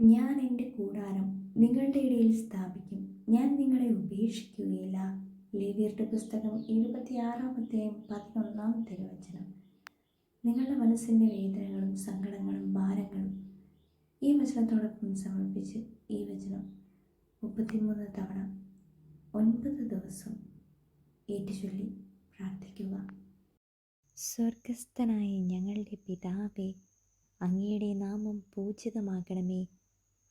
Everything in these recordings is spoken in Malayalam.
ഞാൻ എന്റെ കൂടാരം നിങ്ങളുടെ ഇടയിൽ സ്ഥാപിക്കും. ഞാൻ നിങ്ങളെ ഉപേക്ഷിക്കുകയില്ല. ലേവിയരുടെ പുസ്തകം ഇരുപത്തിയാറാം അധ്യായം പതിനൊന്നാം തിരുവചനം. നിങ്ങളുടെ മനസ്സിന്റെ വേദനകളും സങ്കടങ്ങളും ഭാരങ്ങളും ഈ വചനത്തോടൊപ്പം സമർപ്പിച്ച് ഈ വചനം മുപ്പത്തിമൂന്ന് തവണ ഒൻപത് ദിവസം ഏറ്റുചൊല്ലി പ്രാർത്ഥിക്കുക. സ്വർഗസ്ഥനായ ഞങ്ങളുടെ പിതാവേ അങ്ങയുടെ നാമം പൂജിതമാകണമേ.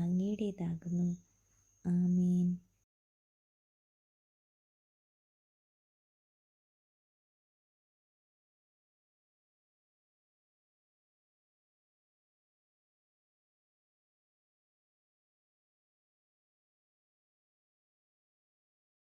അങ്ങയുടേതാകുന്നു ആമേൻ.